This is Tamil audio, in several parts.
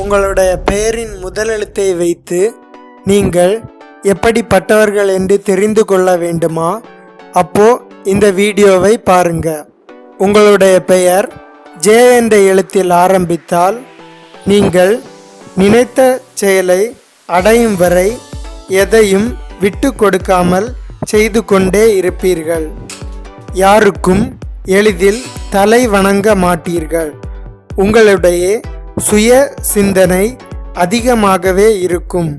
உங்களுடைய பெயரின் முதலெழுத்தை வைத்து நீங்கள் எப்படிப்பட்டவர்கள் என்று தெரிந்து கொள்ள வேண்டுமா? அப்போ இந்த வீடியோவை பாருங்க. உங்களுடைய பெயர் ஜே என்ற எழுத்தில் ஆரம்பித்தால் நீங்கள் நினைத்த செயலை அடையும் வரை எதையும் விட்டு கொடுக்காமல் செய்து கொண்டே இருப்பீர்கள். யாருக்கும் எளிதில் தலை வணங்க மாட்டீர்கள். உங்களுடைய சுய சிந்தனை அதிகமாகவே இருக்கும்.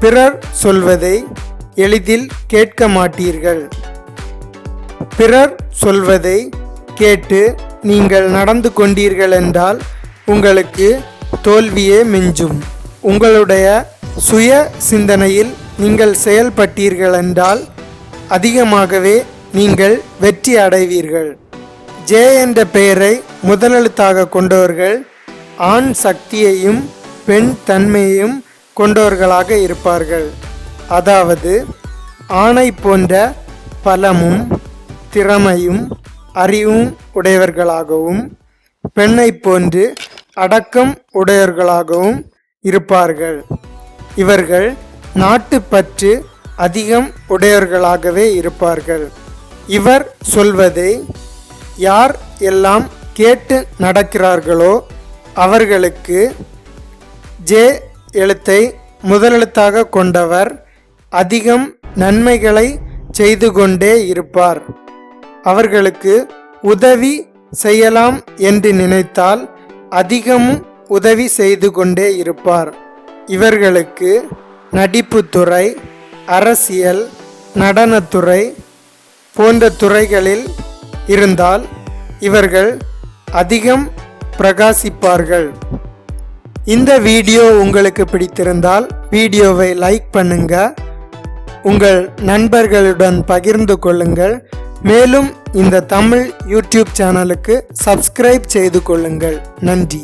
பிறர் சொல்வதை எளிதில் கேட்க மாட்டீர்கள். பிறர் சொல்வதை கேட்டு நீங்கள் நடந்து கொண்டீர்கள் என்றால் உங்களுக்கு தோல்வியே மிஞ்சும். உங்களுடைய சுய சிந்தனையில் நீங்கள் செயல்பட்டீர்கள் என்றால் அதிகமாகவே நீங்கள் வெற்றி அடைவீர்கள். ஜே என்ற பெயரை முதலெழுத்தாக கொண்டவர்கள் ஆண் சக்தியையும் பெண் தன்மையையும் கொண்டவர்களாக இருப்பார்கள். அதாவது ஆணை போன்ற பலமும் திறமையும் அறிவும் உடையவர்களாகவும் பெண்ணை போன்று அடக்கம் உடையவர்களாகவும் இருப்பார்கள். இவர்கள் நாட்டுப்பற்று அதிகம் உடையவர்களாகவே இருப்பார்கள். இவர் சொல்வதை யார் எல்லாம் கேட்டு நடக்கிறார்களோ அவர்களுக்கு ஜே எழுத்தை முதலெழுத்தாக கொண்டவர் அதிகம் நன்மைகளை செய்து கொண்டே இருப்பார். அவர்களுக்கு உதவி செய்யலாம் என்று நினைத்தால் அதிகமும் உதவி செய்து கொண்டே இருப்பார். இவர்களுக்கு நடிப்புத்துறை அரசியல் நடனத்துறை போன்ற துறைகளில் இருந்தால் இவர்கள் அதிகம் பிரகாசிப்பார்கள். இந்த வீடியோ உங்களுக்கு பிடித்திருந்தால் வீடியோவை லைக் பண்ணுங்க. உங்கள் நண்பர்களுடன் பகிர்ந்து கொள்ளுங்கள். மேலும் இந்த தமிழ் யூடியூப் சேனலுக்கு சப்ஸ்கிரைப் செய்து கொள்ளுங்கள். நன்றி.